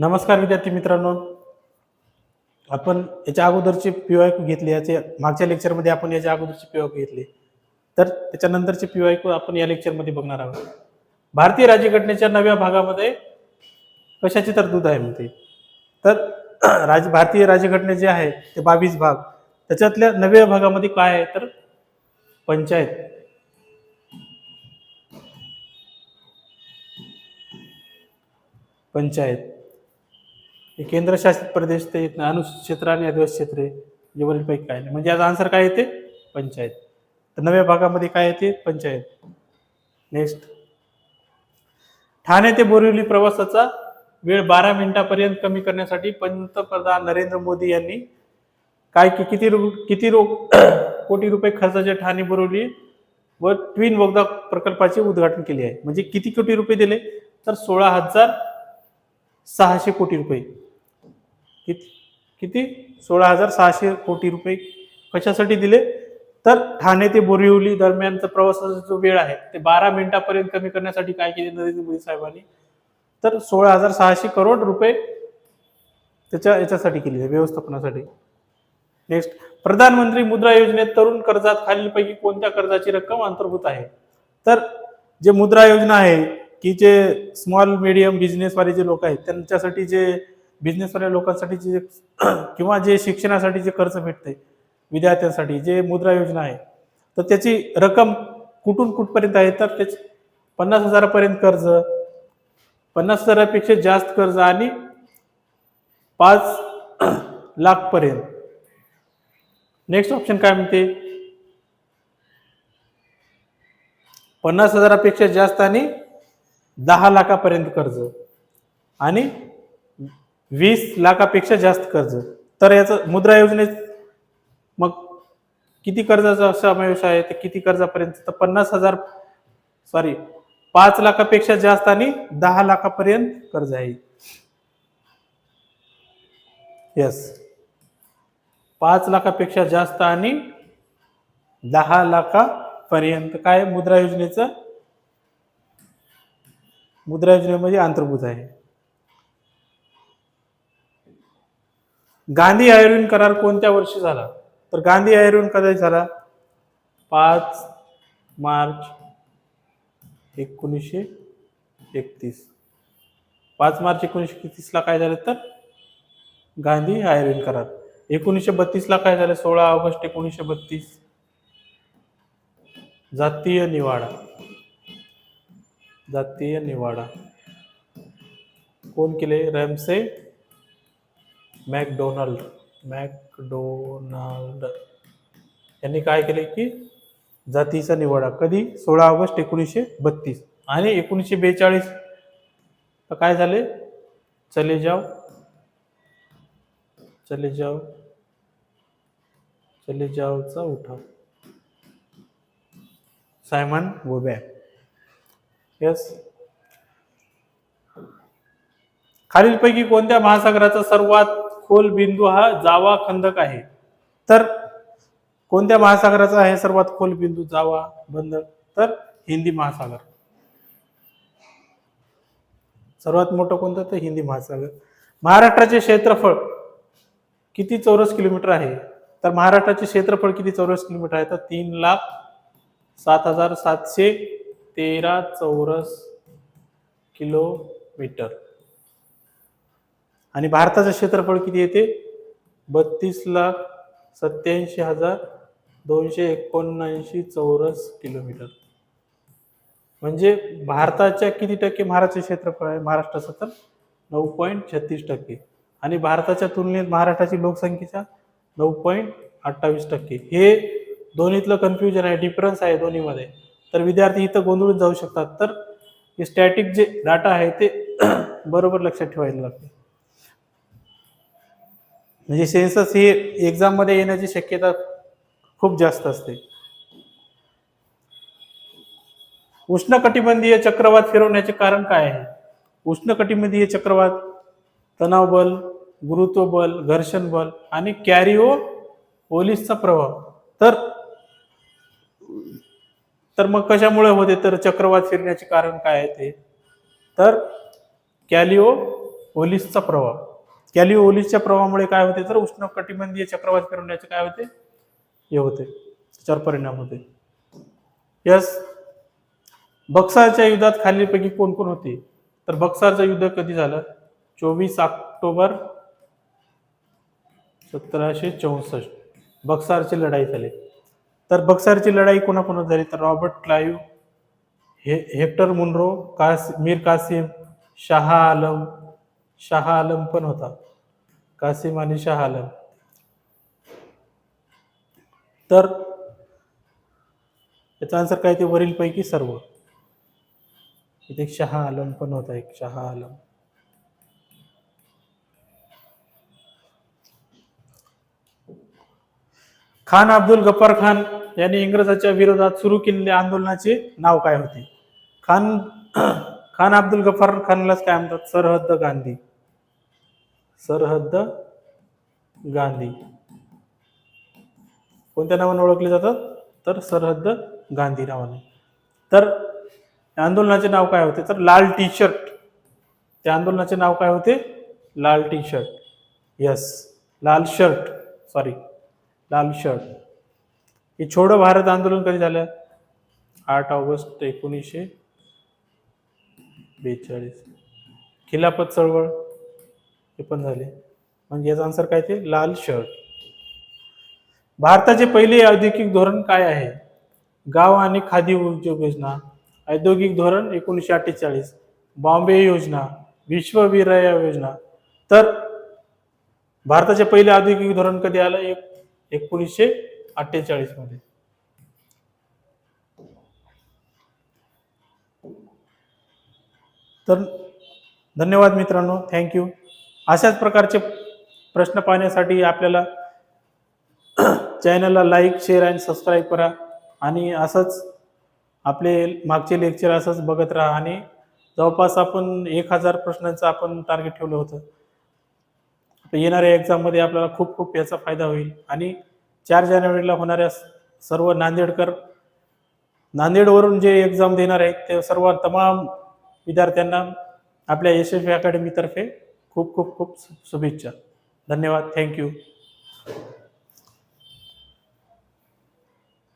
नमस्कार विद्यार्थी मित्रांनो. आपण याच्या अगोदरचे पी घेतली क्यू याचे मागच्या लेक्चरमध्ये आपण याच्या अगोदरचे पीवाय क्यू घेतले. तर त्याच्यानंतरचे पीवाय क्यू आपण या लेक्चरमध्ये बघणार आहोत. भारतीय राज्यघटनेच्या नव्या भागामध्ये कशाची तरतूद आहे म्हणते. तर राज भारतीय राज्यघटने जे आहे ते बावीस भाग. त्याच्यातल्या नव्या भागामध्ये काय आहे तर पंचायत. पंचायत. हे केंद्रशासित प्रदेश ते अनुक्षेत्र आणि आदिवासी क्षेत्र जे वरीलपैकी काय नाही. म्हणजे याचा आन्सर काय येते? पंचायत. तर नव्या भागामध्ये काय येते? पंचायत. नेक्स्ट ठाणे ते बोरिवली प्रवासाचा वेळ बारा मिनिटापर्यंत कमी करण्यासाठी पंतप्रधान नरेंद्र मोदी यांनी काय की किती रु- किती रो कोटी रुपये खर्चाचे ठाणे बोरिवली व ट्विन बोगदा प्रकल्पाचे उद्घाटन केले आहे. म्हणजे किती कोटी रुपये दिले? तर सोळा हजार सहाशे कोटी रुपये. किती किती? सोळा हजार सहाशे कोटी रुपये कशासाठी दिले? तर ठाणे ते बोरिवली दरम्यानचा प्रवासाचा जो वेळ आहे ते बारा मिनिटापर्यंत कमी करण्यासाठी काय केले नरेंद्र मोदी साहेबांनी? तर सोळा हजार सहाशे करोड रुपये त्याच्या याच्यासाठी केले व्यवस्थापनासाठी. नेक्स्ट प्रधानमंत्री मुद्रा योजनेत तरुण कर्जात खालीलपैकी कोणत्या कर्जाची रक्कम अंतर्भूत आहे? तर जे मुद्रा योजना आहे की जे स्मॉल मिडियम बिझनेसवाले जे लोक आहेत त्यांच्यासाठी जे बिझनेसवाल्या लोकांसाठी जे किंवा जे शिक्षणासाठी जे कर्ज भेटते विद्यार्थ्यांसाठी जे मुद्रा योजना आहे तर त्याची रक्कम कुठून कुठपर्यंत आहे? तर त्याची पन्नास हजारापर्यंत कर्ज पन्नास हजारापेक्षा जास्त कर्ज आणि पाच लाखपर्यंत. नेक्स्ट ऑप्शन काय म्हणते? पन्नास हजारापेक्षा जास्त आणि दहा लाखापर्यंत कर्ज आणि वीस लाखापेक्षा जास्त कर्ज. तर याचं मुद्रा योजनेत मग किती कर्जाचा समावेश आहे? तर किती कर्जापर्यंत? तर पन्नास हजार सॉरी पाच लाखापेक्षा जास्त आणि दहा लाखापर्यंत कर्ज आहे. येस पाच लाखापेक्षा जास्त आणि दहा लाखापर्यंत. काय मुद्रा योजनेचं? मुद्रा योजनेमध्ये अंतर्भूत आहे. गांधी आयुर्वेद करार कोणत्या वर्षी झाला? तर गांधी आयुर्वेद कधी झाला? पाच मार्च एकोणीसशे एकतीस. पाच मार्च एकोणीसशे एकतीसला काय झालं तर? गांधी आयुर्वेद करार. एकोणीसशे बत्तीसला काय झालं? सोळा ऑगस्ट एकोणीसशे बत्तीस. जातीय निवाडा. जातीय निवाडा. कोण केले? Ramsay MacDonald MacDonald. यांनी काय केले की जातीचा निवाडा. कधी? सोळा ऑगस्ट एकोणीसशे बत्तीस. आणि एकोणीसशे बेचाळीस. तर काय झाले? चले जाव चले जाव चले जावचा उठाव. सायमन वोबॅ. यस. खालीलपैकी कोणत्या महासागराचा सर्वात खोल बिंदू हा जावा खंदक आहे. तर कोणत्या महासागराचा आहे सर्वात खोल बिंदू? जावा बंद. तर हिंदी महासागर. सर्वात मोठं कोणतं? तर हिंदी महासागर. महाराष्ट्राचे क्षेत्रफळ किती चौरस किलोमीटर आहे? तर महाराष्ट्राचे क्षेत्रफळ किती चौरस किलोमीटर आहे? तर तीन लाख सात हजार सातशे तेरा चौरस किलोमीटर. आणि भारताचं क्षेत्रफळ किती येते बत्तीस लाख सत्याऐंशी हजार दोनशे एकोणऐंशी चौरस किलोमीटर. म्हणजे भारताच्या किती टक्के महाराष्ट्र क्षेत्रफळ आहे? महाराष्ट्राचं तर नऊ पॉईंट छत्तीस टक्के. आणि भारताच्या तुलनेत महाराष्ट्राची लोकसंख्येच्या नऊ पॉईंट अठ्ठावीस टक्के. हे दोन्हीतलं कन्फ्युजन आहे डिफरन्स आहे दोन्हीमध्ये. तर विद्यार्थी इथं गोंधळून जाऊ शकतात. तर हे स्टॅटिक जे डाटा आहे ते बरोबर लक्षात ठेवायला लागते. म्हणजे सेन्सस ही एक्झाममध्ये येण्याची शक्यता खूप जास्त असते. उष्णकटिबंधीय चक्रवात फिरवण्याचे कारण काय आहे? उष्णकटिबंधीय चक्रवात तणाव बल गुरुत्व बल घर्षण बल आणि कॅरिओ ओलिसचा प्रभाव. तर तर मग कशामुळे होते? तर चक्रवात फिरण्याचे कारण काय आहे ते? तर कॅलिओ ओलिसचा प्रभाव. कॅलिओ ओलिसच्या प्रभावामुळे काय होते? तर उष्ण कटिबंधीय चक्रवात फिरवण्याचे काय होते? हे होते. त्याच्यावर परिणाम होते. यस बक्सारच्या युद्धात खालीलपैकी कोण कोण होते? तर बक्सारचं युद्ध कधी झालं? चोवीस ऑक्टोबर सतराशे चौसष्ट. बक्सारची लढाई झाली. तर बक्सारची लढाई कोणाकोणात झाली? तर रॉबर्ट क्लाईव्ह हे हेक्टर मुनरो कास मीर कासिम शाह आलम शहा आलम पण होता. कासिम आणि शाह आलम तर याचा आन्सर काय ते वरीलपैकी सर्व. इथे एक शहा आलम पण होता एक शहा आलम खान अब्दुल गफ्फार खान यांनी इंग्रजाच्या विरोधात सुरू केलेल्या आंदोलनाचे नाव काय होते? खान खान अब्दुल गफ्फार खानलाच काय म्हणतात? सरहद्द गांधी. सरहद्द गांधी. कोणत्या नावाने ओळखले जातात? तर सरहद्द गांधी नावाने. तर आंदोलनाचे नाव काय होते? तर लाल टी शर्ट त्या आंदोलनाचे नाव काय होते? लाल टी शर्ट यस लाल शर्ट. सॉरी लाल शर्ट. हे छोडो भारत आंदोलन कधी झालं? आठ ऑगस्ट एकोणीसशे बेचाळीस. खिलाफत चळवळ. हे पण झाले. म्हणजे याचा आन्सर काय ते? लाल शर्ट भारताचे पहिले औद्योगिक धोरण काय आहे? गाव आणि खादी उद्योग योजना औद्योगिक धोरण एकोणीसशे अठ्ठेचाळीस बॉम्बे योजना विश्वविरया योजना. तर भारताचे पहिले औद्योगिक धोरण कधी आलं? एक एकोणीसशे अठ्ठेचाळीसमध्ये. तर धन्यवाद मित्रांनो. थँक्यू अशाच प्रकारचे प्रश्न पाहण्यासाठी आपल्याला चॅनलला लाईक शेअर आणि सबस्क्राईब करा. आणि असंच आपले मागचे लेक्चर असंच बघत राहा. आणि जवळपास आपण एक हजार प्रश्नांचं आपण टार्गेट ठेवलं होतं. येणाऱ्या एक्झाममध्ये आपल्याला खूप खूप याचा फायदा होईल. आणि चार जानेवारीला होणाऱ्या सर्व नांदेडकर नांदेडवरून जे एक्झाम देणार आहेत ते सर्व तमाम विद्यार्थ्यांना आपल्या यशस्वी अकॅडमीतर्फे खूप खूप खूप शुभेच्छा. धन्यवाद. थँक्यू